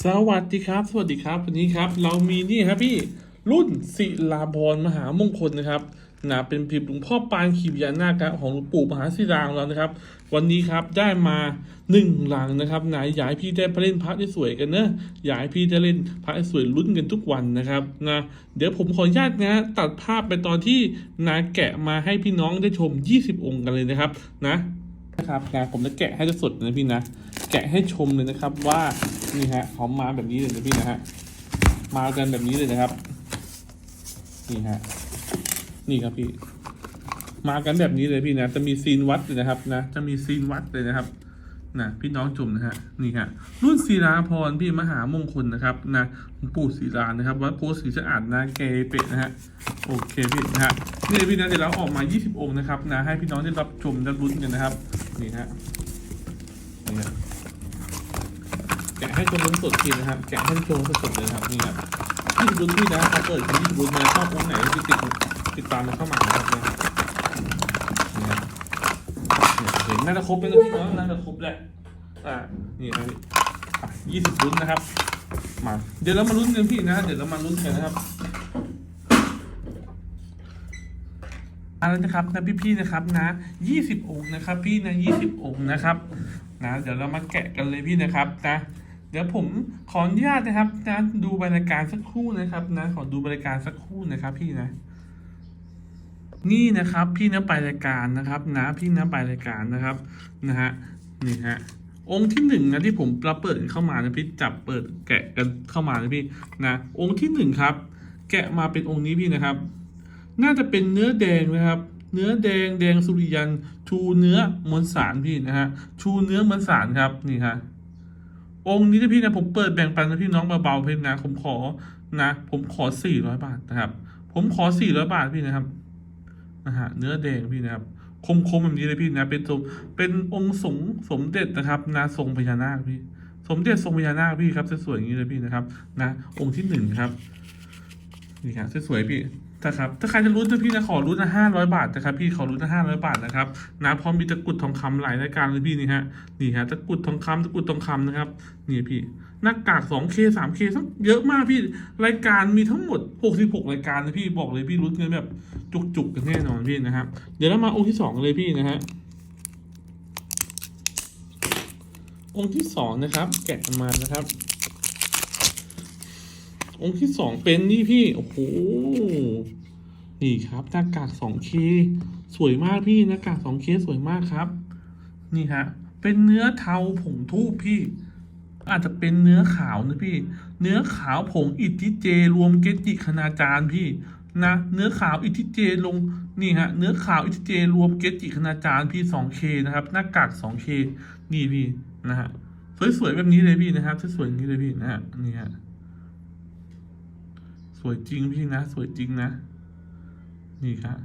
สวัสดีครับ สวัสดีครับ วันนี้ครับ เรามีนี่ครับพี่รุ่นศิลาพรมหามงคลนะครับนะเป็นพิมพ์หลวงพ่อปานขีพญานาคของหลวงปู่มหาศิลาของเรานะครับ วันนี้ครับได้มาหนึ่งหลังนะครับนะอยากให้พี่ได้ไปเล่นพระที่สวยกันเนอะอยากให้พี่ได้เล่นพระที่สวยลุ้นกันทุกวันนะครับนะเดี๋ยวผมขออนุญาตนะตัดภาพไปตอนที่นาแกะมาให้พี่น้องได้ชม 20 องค์กันเลยนะครับนะนะครับนะผมจะแกะให้สดนะพี่นะ แกะให้ชมเลยนะครับว่านี่ฮะเขามาแบบนี้เลยนะพี่นะฮะมากันแบบนี้เลยนะครับนี่ฮะนี่ครับพี่ มากันแบบนี้เลยพี่นะ จะมีซีนวัดเลยนะครับนะ จะมีซีนวัดเลยนะครับนะพี่น้องจุ่มนะฮะนี่ฮะรุ่นศิลาพรพี่มหามงคลนะครับนะหลวงปู่ศิลานะครับวัดโพธิ์ศรีสะอาดนะเกเป็ดนะฮะโอเคพี่นะฮะนี่พี่นะเดี๋ยวเราออกมา 20 องค์นะครับนะให้พี่น้องได้รับชมได้รุ้นกันนะครับนี่ฮะนี่ฮะ ให้ชมเป็นสดทีนะครับ แกะให้ชมสดๆเลยครับนี่ครับที่รุ้นพี่นะเขาเปิดที่รุ้นมาชอบองไหนที่ติดติดตามมาเข้ามานะครับเนี่ยนี่ครับเห็นน่าจะครบแล้วนะพี่เนาะน่าจะครบแหละอ่านี่ครับยี่สิบลุ้นนะครับมาเดี๋ยวเรามาลุ้นกันพี่นะเดี๋ยวเรามาลุ้นกันนะครับอะไรนะครับนะพี่ๆนะครับนะยี่สิบองค์นะครับ พี่นะยี่สิบองค์นะครับนะเดี๋ยวเรามาแกะกันเลยพี่นะครับนะ เดี๋ยวผมขออนุญาตนะครับนะดูบรรยากาศสักครู่นะครับนะขอดูบรรยากาศสักครู่นะครับพี่นะ นี่นะครับ พี่นะไปรายการนะครับ นะพี่นะไปรายการนะครับนะฮะนี่ฮะองค์ที่หนึ่งนะที่ผมเราเปิดเข้ามานะพี่จับเปิดแกะกันเข้ามานะพี่นะองค์ที่หนึ่งครับ แกะมาเป็นองค์นี้พี่นะครับ น่าจะเป็นเนื้อแดงนะครับ เนื้อแดงแดงสุริยัน ชูเนื้อมวลสารพี่นะฮะชูเนื้อมวลสารครับนี่ฮะ องค์นี้นะพี่นะผมเปิดแบ่งปันนะพี่น้องเบาๆเพี่นะผมขอนะ ผมขอสี่ร้อยบาทนะครับ ผมขอสี่ร้อยบาทพี่นะครับนะฮะเนื้อแดงพี่นะครับคมคมๆแบบนี้เลยพี่นะ เป็นสมเป็นองค์สงสมเด็จนะครับนะทรงพญานาคพี่ สมเด็จทรงพญานาคพี่ครับสวยๆอย่างนี้เลยพี่นะครับ นะ องค์ที่หนึ่งครับนี่ครับสวยๆพี่ นะครับถ้าใครจะรู้นะพี่นะขอรู้นนะห้าร้อยบาทนะครับพี่ขอรู้นนะห้าร้อยบาทนะครับนะพร้อมมีตะกรุดทองคำหลายรายการเลยพี่นี่ฮะนี่ฮะตะกรุดทองคำตะกรุดทองคำนะครับนี่พี่หน้ากาก 2K 3K ทั้งเยอะมากพี่รายการมีทั้งหมด 66 รายการนะพี่บอกเลยพี่รุ้นกันแบบจุกๆกันแน่นอนพี่นะครับเดี๋ยวเรามาองค์ที่สองเลยพี่นะฮะองค์ที่สองนะครับ แกะมานะครับ องค์ที่สองเป็นนี่พี่ โอ้โห นี่ครับหน้ากาก 2K สวยมากพี่หน้ากาก 2K สวยมากครับ นี่ฮะ เป็นเนื้อเทาผงทูบพี่ อาจจะเป็นเนื้อขาวนะพี่ เนื้อขาวผงอิทธิเจ รวมเกจิคณาจารย์พี่นะ เนื้อขาวอิทธิเจลงนี่ฮะ เนื้อขาวอิทธิเจ รวมเกจิคณาจารย์พี่ 2K นะครับ หน้ากาก 2K นี่พี่นะฮะสวยๆแบบนี้เลยพี่นะครับสวยๆอย่างนี้เลยพี่นะฮะนี่ฮะ สวยจริงพี่นะ สวยจริงนะ นี่ครับ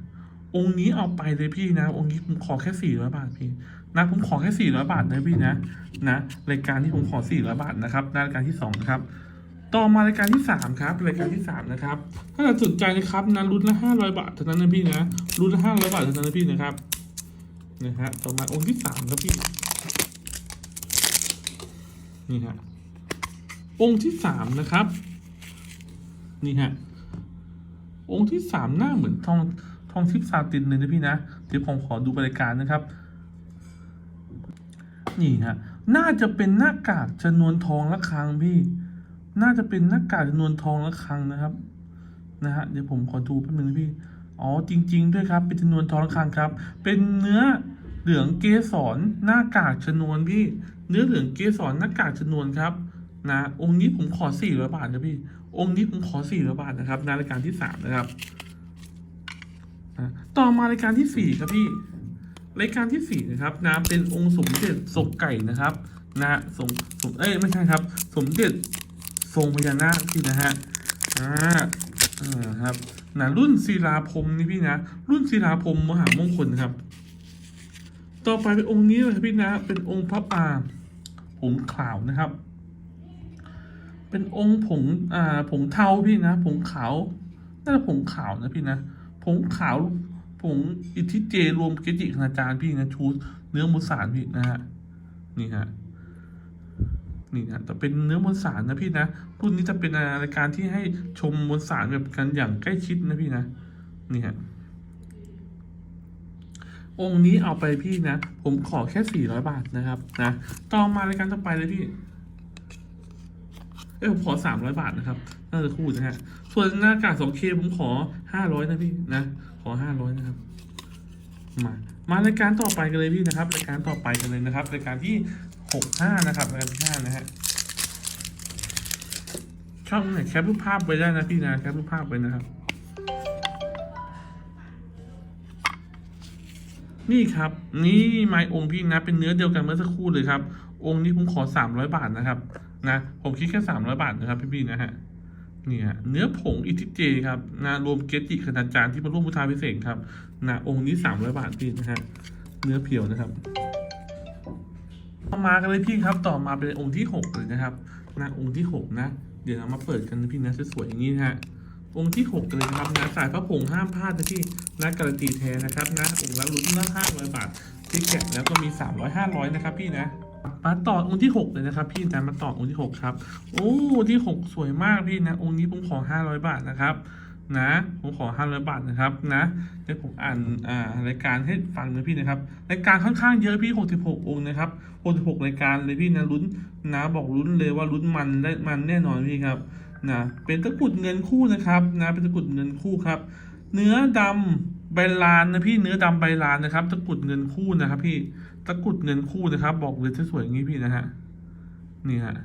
องค์นี้เอาไปเลยพี่นะ องค์นี้ผมขอแค่สี่ร้อยบาทพี่นะผมขอแค่สี่ร้อยบาทนะพี่นะนะรายการที่ผมขอสี่ร้อยบาทนะครับนะรายการที่สองนะครับต่อมารายการที่สามครับรายการที่สามนะครับถ้าสนใจนะครับนะรุ่นละห้าร้อยบาทเท่านั้นนะพี่นะรุ่นละห้าร้อยบาทเท่านั้นนะพี่นะครับนะฮะต่อมาองค์ที่สามครับพี่นี่ฮะองค์ที่สามนะครับ นี่ฮะ องค์ที่สามหน้าเหมือนทองทองทิพซาตินเลยนะพี่นะ เดี๋ยวผมขอดูบริการนะครับ นี่ฮะ น่าจะเป็นหน้ากากชนวนทองละครังพี่ น่าจะเป็นหน้ากากชนวนทองละครังนะครับ นะฮะ เดี๋ยวผมขอดูแป๊บนึงนะพี่ อ๋อจริง ๆ ด้วยครับ เป็นชนวนทองละครังครับ เป็นเนื้อเหลืองเกสรหน้ากากชนวนพี่ เนื้อเหลืองเกสรหน้ากากชนวนครับ นะองค์นี้ผมขอสี่ร้อยบาทนะพี่ องค์นี้ผมขอสี่ร้อยบาทนะครับในรายการที่สามนะครับอะต่อมารายการที่สี่ครับพี่รายการที่สี่นะครับนะเป็นองค์สมเด็จทรงไก่นะครับนะสมสมเอ้ยไม่ใช่ครับ สมเด็จทรงพญานาคพี่นะฮะอ่าอ่าครับนะรุ่นศิลาพรมนี่พี่นะ รุ่นศิลาพรมมหามงคลครับ ต่อไปเป็นองค์นี้เลยครับพี่นะ เป็นองค์พระปางผงขาวนะครับ เป็นองค์ผงอ่าผงเทาพี่นะผงขาวน่าจะผงขาวนะพี่นะผงขาวผงอิทธิเจรวมเกจิคณาจารย์พี่นะชูเนื้อมุสานพี่นะฮะนี่ฮะนี่นะแต่เป็นเนื้อมวลสารนะพี่นะรุ่นนี้จะเป็นรายการที่ให้ชมมวลสารแบบกันอย่างใกล้ชิดนะพี่นะนี่ฮะองค์นี้เอาไปพี่นะ ผมขอแค่สี่ร้อยบาทนะครับนะต่อมารายการต่อไปเลยพี่ เอ้ยผมขอสามร้อยบาทนะครับน่าจะคู่นะฮะส่วนหน้ากากสองเคผมขอห้าร้อยนะพี่นะ ขอห้าร้อยนะครับ มามารายการต่อไปกันเลยพี่นะครับรายการต่อไปกันเลยนะครับรายการที่หกห้านะครับรายการที่ห้านะฮะช่องไหนแคปรูปภาพไว้ได้นะพี่นะแคปรูปภาพไว้นะครับ นี่ครับ นี่ไม้องค์พี่นะ เป็นเนื้อเดียวกันเมื่อสักครู่เลยครับ องค์นี้ผมขอสามร้อยบาทนะครับ นะผมคิดแค่สามร้อยบาทนะครับพี่ๆนะฮะนี่ฮะเนื้อผงอิทิเจครับนะรวมเกจิคณาจารย์ที่มาร่วมบูชาพิเศษครับนะองค์นี้สามร้อยบาทพี่นะฮะเนื้อเพียวนะครับต่อมากันเลยพี่ครับ ต่อมาเป็นองค์ที่หกเลยนะครับนะองค์ที่หกนะ เดี๋ยวเรามาเปิดกันนะพี่นะสวยๆอย่างนี้นะฮะองค์ที่หกกันเลยนะครับนะสายพระผงห้ามพลาดนะพี่นะการันตีแท้นะครับนะองค์ละรุ่นละห้าร้อยบาทที่แกะแล้วก็มีสามร้อยห้าร้อยนะครับพี่นะ มาต่อองค์ที่หกเลยนะครับ พี่นะมาต่อองค์ที่หกครับ โอ้ที่หกสวยมากพี่นะ องค์นี้ผมขอห้าร้อยบาทนะครับนะผมขอห้าร้อยบาทนะครับนะเดี๋ยวผมอ่านอ่ารายการให้ฟังนะพี่นะครับรายการค่อนข้างเยอะพี่หกสิบหกองค์นะครับหกสิบหกรายการเลยพี่นะลุ้นนะบอกลุ้นเลยว่าลุ้นมันได้มันแน่นอนพี่ครับนะเป็นตะกุดเงินคู่นะครับนะเป็นตะกุดเงินคู่ครับ เนื้อดำใบลานนะพี่เนื้อดำใบลานนะครับ ตะกุดเงินคู่นะครับพี่ ตะกุดเงินคู่นะครับ บอกเลยสวยๆอย่างนี้พี่นะฮะนี่ฮะ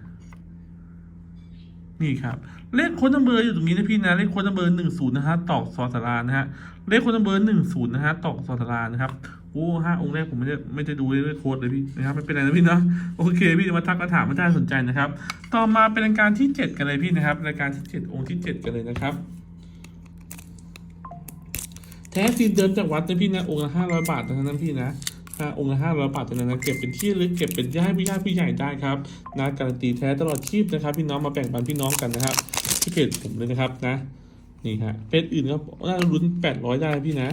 นี่ครับ เลขโค้ดนัมเบอร์อยู่ตรงนี้นะพี่นะ เลขโค้ดนัมเบอร์หนึ่งศูนย์นะฮะตอกซอสารานะฮะ เลขโค้ดนัมเบอร์หนึ่งศูนย์นะฮะตอกซอสารานะครับโอ้ห้าองค์แรกผมไม่ได้ไม่ได้ดูเลขโค้ดเลยพี่นะครับไม่เป็นไรนะพี่เนาะโอเคพี่มาทักมาถามม่ได้สนใจนะครับ ต่อมาเป็นรายการที่เจ็ดกันเลยพี่นะครับ รายการที่เจ็ดองค์ที่เจ็ดกันเลยนะครับ แท้ซีนเดิมจากวัดนะพี่นะองค์ละห้าร้อยบาทเท่านั้นพี่นะ นะองค์ละห้าร้อยบาทเท่านั้นนะเก็บเป็นที่ระลึกเก็บเป็นญาติพี่ญาติพี่ใหญ่ได้ครับนะการันตีแท้ตลอดชีพนะครับพี่น้องมาแบ่งปันพี่น้องกันนะครับที่เพจผมเลยนะครับนะนี่ฮะเพจอื่นก็น่าจะลุ้นแปดร้อยได้พี่นะ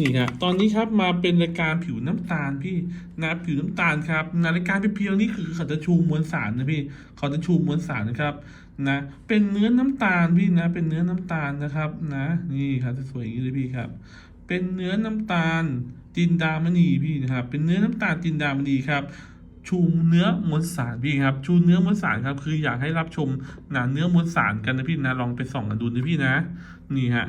นี่ฮะตอนนี้ครับมาเป็นรายการผิวน้ำตาลพี่นะผิวน้ำตาลครับนะรายการเพียวๆนี่คือเขาจะชูมวลสารนะพี่เขาจะชูมวลสารนะครับนะเป็นเนื้อน้ำตาลพี่นะเป็นเนื้อน้ำตาลนะครับนะนี่ครับสวยอย่างนี้เลยพี่ครับ เป็นเนื้อน้ำตาล จินดามณีพี่นะครับ เป็นเนื้อน้ำตาลจินดามณีครับ ชูเนื้อมวลสารพี่ครับ ชูเนื้อมวลสารครับคืออยากให้รับชมหนาเนื้อมวลสารกันนะพี่นะลองไปส่องกันดูนะพี่นะ นี่ฮะ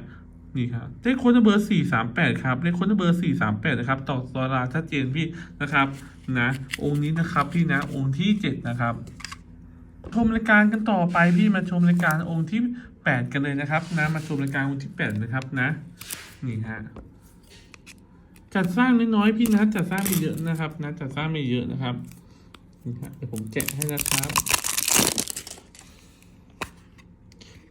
นี่ครับเลขค้ดเบอร์สี่สามแปดครับ เลขค้ดเบอร์สี่สามแปดนะครับ ต่อตราชัดเจนพี่นะครับ นะ องค์นี้นะครับพี่นะ องค์ที่เจ็ดนะครับ ชมรายการกันต่อไปพี่มาชมรายการองค์ที่แปดกันเลยนะครับ นะ มาชมรายการองค์ที่แปดนะครับนะ นี่ฮะ จัดสร้างน้อยๆพี่นะจัดสร้างไม่เยอะนะครับนะจัดสร้างไม่เยอะนะครับนี่ครับเดี๋ยวผมแกะให้นะครับ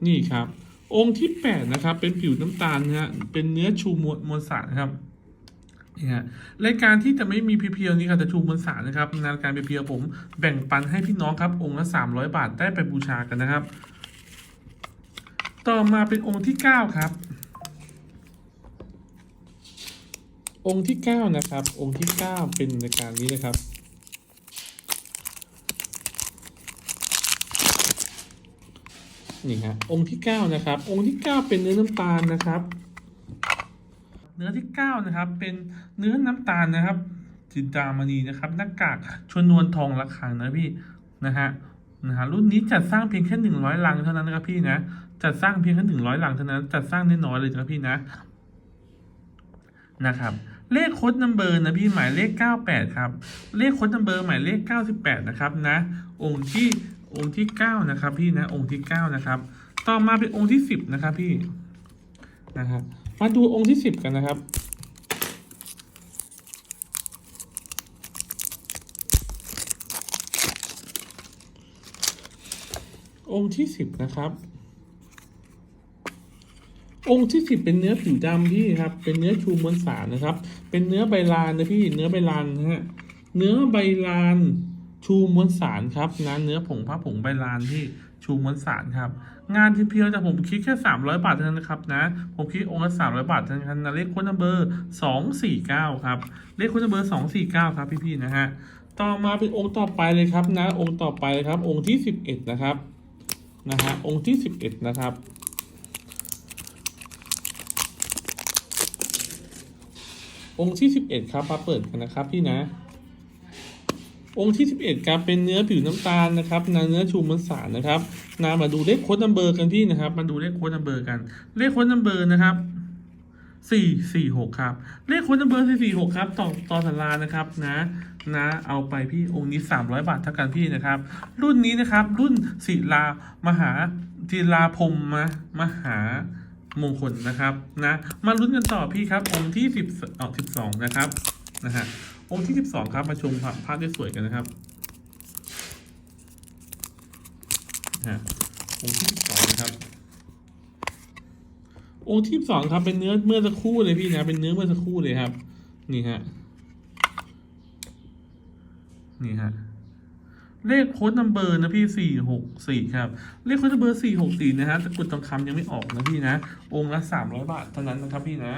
นี่ครับ องค์ที่แปดนะครับ เป็นผิวน้ำตาลนะฮะเป็นเนื้อชูมวลมวลสารครับนี่ฮะรายการที่จะไม่มีเพียวๆนี้ครับจะชูมวลสารนะครับในรายการเพียวๆผมแบ่งปันให้พี่น้องครับ องค์ละสามร้อยบาทได้ไปบูชากันนะครับ ต่อมาเป็นองค์ที่เก้าครับ องค์ที่เก้านะครับ องค์ที่เก้าเป็นราการนี้นะครับ นี่ฮะองค์ที่เก้านะครับ องค์ที่เก้าเป็นเนื้อน้ำตาลนะครับ เนื้อที่เก้านะครับ เป็นเนื้อน้ำตาลนะครับจินดามณีนะครับหน้ากากชนวนทองระฆังนะพี่นะฮะนะฮะรุ่นนี้จัดสร้างเพียงแค่หนึ่งร้อยลังเท่านั้นนะครับพี่นะจัดสร้างเพียงแค่หนึ่งร้อยลังเท่านั้นจัดสร้างน้อยๆเลยนะครับพี่นะนะครับ เลขโค้ดนัมเบอร์นะพี่หมายเลข 98 ครับ เลขโค้ดนัมเบอร์หมายเลข 98 นะครับนะ องค์ที่องค์ที่ 9 นะครับ พี่นะองค์ที่ 9 นะครับ ต่อมาเป็นองค์ที่ 10 นะครับพี่นะครับ มาดูองค์ที่ 10 กันนะครับองค์ที่10นะครับ องค์ที่สิบเป็นเนื้อผิวดำพี่ครับ เป็นเนื้อชูมวลสารนะครับ เป็นเนื้อใบลานนะพี่ เนื้อใบลานนะฮะ เนื้อใบลานชูมวลสารครับนะเนื้อผงผ้าผงใบลานที่ชูมวลสารครับ งานที่เพียวแต่ผมคิดแค่สามร้อยบาทเท่านั้นนะครับนะ ผมคิดองค์ละสามร้อยบาทเท่านั้นนะเลขค้นัมเบอร์สองสี่เก้าครับ เลขค้นัมเบอร์สองสี่เก้าครับพี่ๆนะฮะ ต่อมาเป็นองค์ต่อไปเลยครับนะ องค์ต่อไปเลยครับ องค์ที่สิบเอ็ดนะครับ นะฮะ องค์ที่สิบเอ็ดนะครับ องค์ที่สิบเอ็ดครับมาเปิดกันนะครับพี่นะ องค์ที่สิบเอ็ดครับเป็นเนื้อผิวน้ำตาลนะครับนะเนื้อชูมันสารนะครับนะมาดูเลขโค้ดนัมเบอร์กันพี่นะครับ มาดูเลขโค้ดนัมเบอร์กัน เลขโค้ดนัมเบอร์นะครับสี่สี่หกครับ เลขโค้ดนัมเบอร์สี่สี่หกครับต่อต่อสัญลานะครับนะนะเอาไปพี่องค์นี้สามร้อยบาทเท่ากันพี่นะครับ รุ่นนี้นะครับ รุ่นศิลามหาศิลาพรหมมมหา มงคลนะครับนะมาลุ้นกันต่อพี่ครับองค์ที่สิบออสิบสองนะครับนะฮะองค์ที่สิบสองครับมาชมภาพได้สวยกันนะครับฮะองค์ที่สิบสองนะครับองค์ที่สองครับเป็นเนื้อเมื่อสักครู่เลยพี่นะเป็นเนื้อเมื่อสักครู่เลยครับ นี่ฮะนี่ฮะ เลขโค้ดนัมเบอร์นะพี่สี่หกสี่ครับ เลขโค้ดนัมเบอร์สี่หกสี่นะฮะตะกุดทองคำยังไม่ออกนะพี่นะ องค์ละสามร้อยบาทเท่านั้นนะครับพี่นะ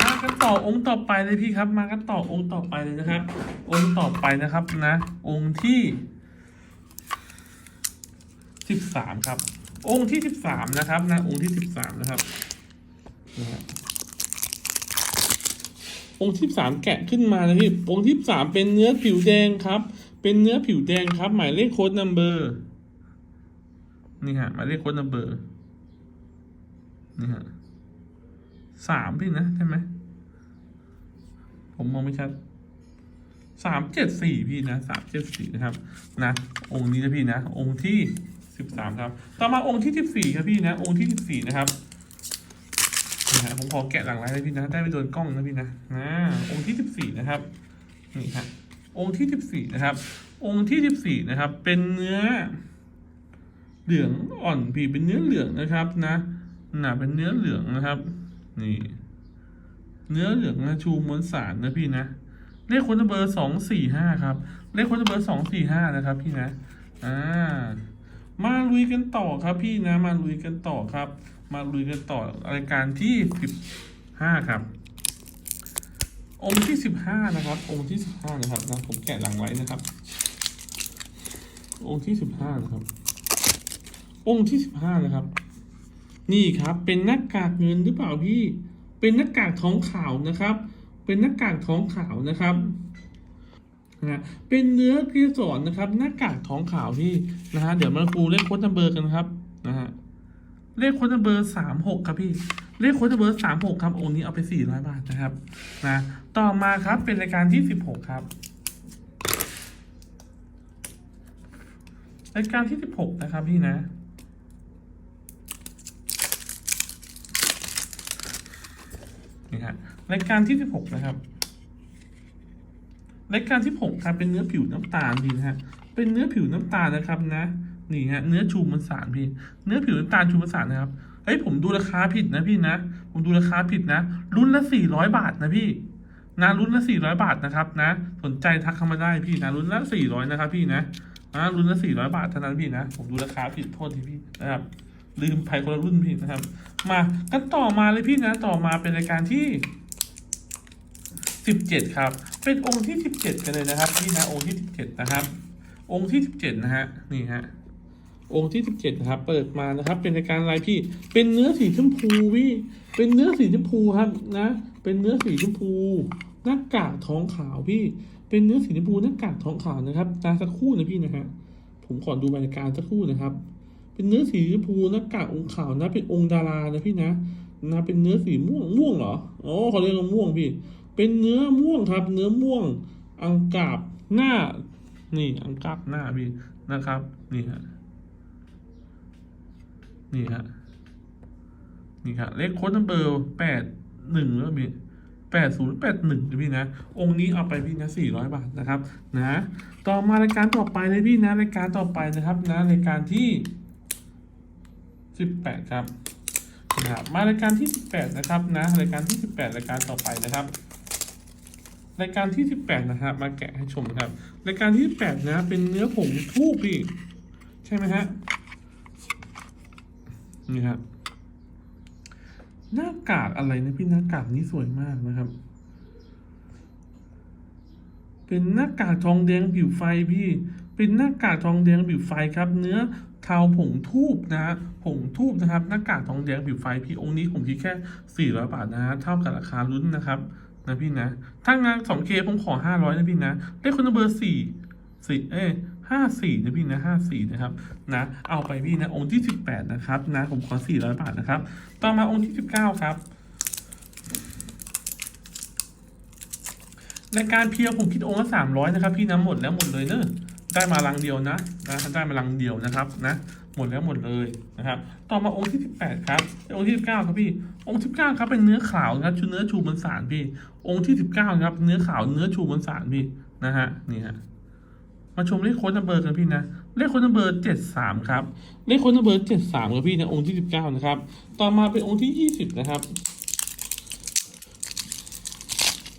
มากันต่อองค์ต่อไปเลยพี่ครับ มากันต่อองค์ต่อไปเลยนะครับ องค์ต่อไปนะครับนะ องค์ที่สิบสามครับ องค์ที่สิบสามนะครับนะองค์ที่สิบสามนะครับนะฮะ องค์ที่สามแกะขึ้นมานะพี่องค์ที่สามเป็นเนื้อผิวแดงครับ เป็นเนื้อผิวแดงครับ หมายเลขโค้ดนัมเบอร์นี่ฮะหมายเลขโค้ดนัมเบอร์นี่ฮะสามพี่นะใช่ไหมผมมองไม่ชัดสามเจ็ดสี่พี่นะสามเจ็ดสี่นะครับนะองค์นี้นะพี่นะ องค์ที่สิบสามครับ ต่อมาองค์ที่สิบสี่ครับพี่นะ องค์ที่สิบสี่นะครับ ฮะผมขอแกะหลังไลน์เลยพี่นะ ได้ไปโดนกล้องนะพี่นะนะองค์ที่สิบสี่นะครับ นี่ฮะองค์ที่สิบสี่นะครับ องค์ที่สิบสี่นะครับ เป็นเนื้อ เหลืองอ่อนพี่เป็นเนื้อเหลืองนะครับนะน่ะเป็นเนื้อเหลืองนะครับ นี่ เนื้อเหลืองนะชูมวลสารนะพี่นะเลขคนเบอร์สองสี่ห้าครับ เลขคนเบอร์สองสี่ห้านะครับพี่นะ อ่า มาลุยกันต่อครับพี่นะ มาลุยกันต่อครับ มาลุยกันต่อรายการที่สิบห้าครับ องค์ที่สิบห้านะครับ องค์ที่สิบห้านะครับนะผมแกะหลังไว้นะครับ องค์ที่สิบห้านะครับ องค์ที่สิบห้านะครับ นี่ครับเป็นหน้ากากเงินหรือเปล่าพี่ เป็นหน้ากากท้องขาวนะครับ เป็นหน้ากากท้องขาวนะครับนะเป็นเนื้อเกสรนะครับ หน้ากากท้องขาวพี่นะฮะเดี๋ยวมาดูเลขโค้ดนัมเบอร์กันครับนะฮะ เลขโค้ดนัมเบอร์สามหกครับพี่ เลขโค้ดนัมเบอร์สามหกครับองค์นี้เอาไปสี่ร้อยบาทนะครับนะต่อมาครับเป็นรายการที่สิบหกครับรายการที่สิบหกนะครับพี่นะนี่ฮะรายการที่สิบหกนะครับรายการที่หกครับเป็นเนื้อผิวน้ำตาลพี่นะฮะเป็นเนื้อผิวน้ำตาลนะครับนะ นี่ฮะเนื้อชูมันสารพี่ เนื้อผิวน้ำตาลชูมันสารนะครับเฮ้ยผมดูราคาผิดนะพี่นะผมดูราคาผิดนะรุ่นละสี่ร้อยบาทนะพี่นะรุ่นละสี่ร้อยบาทนะครับนะ สนใจทักเข้ามาได้พี่นะรุ่นละสี่ร้อยนะครับพี่นะนะรุ่นละสี่ร้อยบาทเท่านั้นพี่นะ ผมดูราคาผิดโทษทีพี่นะครับ ลืมภัยคนละรุ่นพี่นะครับ มากันต่อมาเลยพี่นะ ต่อมาเป็นรายการที่สิบเจ็ดครับ เป็นองค์ที่สิบเจ็ดกันเลยนะครับ พี่นะองค์ที่สิบเจ็ดนะครับ องค์ที่สิบเจ็ดนะฮะนี่ฮะ องค์ที่สิบเจ็ดนะครับ เปิดมานะครับ เป็นรายการอะไรพี่ เป็นเนื้อสีชมพูพี่ เป็นเนื้อสีชมพูครับนะ เป็นเนื้อสีชมพูหน้ากากท้องขาวพี่ เป็นเนื้อสีชมพูหน้ากากท้องขาวนะครับตาสักคู่นะพี่นะฮะ ผมขอดูบรรยากาศสักคู่นะครับ เป็นเนื้อสีชมพูหน้ากากองค์ขาวนะ เป็นองค์ดารานะพี่นะ นะ เป็นเนื้อสีม่วงม่วงเหรอ อ๋อเขาเรียกว่าม่วงพี่ เป็นเนื้อม่วงครับ เนื้อม่วง อังกาบหน้า นี่ อังกาบหน้าพี่นะครับ นี่ฮะ นี่ฮะนี่ครับเลขโค้ดนัมเบอร์แปดหนึ่งแล้วพี่แปดศูนย์แปดหนึ่งพี่นะ องค์นี้เอาไปพี่นะสี่ร้อยบาทนะครับนะ ต่อมารายการต่อไปเลยพี่นะรายการต่อไปนะครับนะรายการที่สิบแปดครับนะครับมารายการที่สิบแปดนะครับนะรายการที่สิบแปดรายการต่อไปนะครับรายการที่สิบแปดนะครับมาแกะให้ชมนะครับรายการที่แปดนะ เป็นเนื้อผงทูบพี่ ใช่ไหมฮะ นี่ครับหน้ากากอะไรนะพี่หน้ากากนี้สวยมากนะครับ เป็นหน้ากากทองแดงผิวไฟพี่ เป็นหน้ากากทองแดงผิวไฟครับ เนื้อเทาผงทูบนะฮะผงทูบนะครับ หน้ากากทองแดงผิวไฟพี่องค์นี้ผมคิดแค่ 400 บาทนะฮะเท่ากับราคาลุ้นนะครับนะพี่นะ ถ้างาน 2K ผมขอ 500 นะพี่นะ ได้คนเบอร์สี่สี่เอ้ ห้าสี่นะพี่นะห้าสี่นะครับนะเอาไปพี่นะองค์ที่18นะครับนะผมขอ400บาทนะครับ ต่อมาองค์ที่19ครับในการเพียวผมคิดองค์ละสามร้อยนะครับ พี่นะหมดแล้วหมดเลยเนอะได้มาลังเดียวนะนะได้มาลังเดียวนะครับนะหมดแล้วหมดเลยนะครับ ต่อมาองค์ที่สิบแปดครับ องค์ที่สิบเก้าครับพี่ องค์สิบเก้าครับเป็นเนื้อขาวนะครับชูเนื้อชูบนสารพี่ องค์ที่สิบเก้าครับ เนื้อขาวเนื้อชูบนสารพี่นะฮะนี่ฮะ มาชมเลขโค้ดนัมเบอร์กันพี่นะ เลขโค้ดนัมเบอร์เจ็ดสามครับ เลขโค้ดนัมเบอร์เจ็ดสามครับพี่นะองค์ที่สิบเก้านะครับ ต่อมาเป็นองค์ที่ยี่สิบนะครับ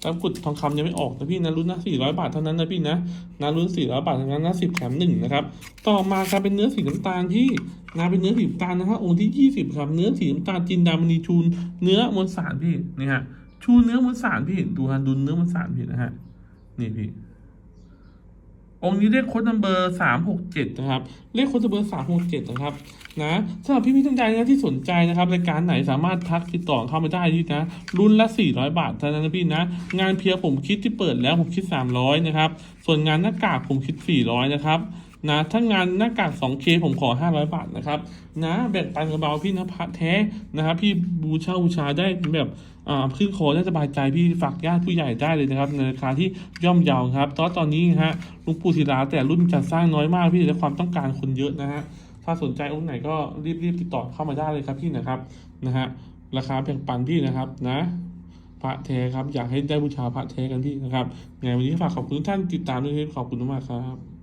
ตามกุดทองคำยังไม่ออกนะพี่นะรุ่นนะสี่ร้อยบาทเท่านั้นนะพี่นะนะรุ่นสี่ร้อยบาทเท่านั้นนะสิบแถมหนึ่งนะครับ ต่อมาครับเป็นเนื้อสีน้ำตาลที่นะเป็นเนื้อสีน้ำตาลนะฮะองค์ที่ยี่สิบครับ เนื้อสีน้ำตาลจินดามณีชูนเนื้อมวลสารพี่นี่ฮะชูเนื้อมวลสารพี่ดูฮะดูเนื้อมวลสารพี่นะฮะนี่พี่ องค์นี้เลขโค้ดนัมเบอร์สามหกเจ็ดนะครับ เลขโค้ดนัมเบอร์สามหกเจ็ดนะครับนะสำหรับพี่พี่ท่านใดนะที่สนใจนะครับรายการไหนสามารถทักติดต่อเข้ามาได้ที่นะ รุ่นละ 400 บาทเท่านั้นนะพี่นะ งานเพียร์ผมคิดที่เปิดแล้วผมคิด 300 นะครับ ส่วนงานหน้ากากผมคิด 400 นะครับ นะถ้างานหน้ากาก 2K ผมขอ 500 บาทนะครับนะแบ่งปันกระเบาพี่นะพระแท้นะครับพี่บูชาบูชาได้แบบอ่าขึ้นคอได้สบายใจพี่ฝากญาติผู้ใหญ่ได้เลยนะครับในราคาที่ย่อมเยาครับตอนตอนนี้นะฮะลุงปู่ศิลาแต่รุ่นจัดสร้างน้อยมากพี่และความต้องการคนเยอะนะฮะถ้าสนใจองค์ไหนก็รีบๆติดต่อเข้ามาได้เลยครับพี่นะครับนะฮะราคาแบ่งปันพี่นะครับนะพระเทครับอยากให้ได้บูชาพระเทกันพี่นะครับไงวันนี้ฝากขอบคุณท่านติดตามด้วยขอบคุณมากครับ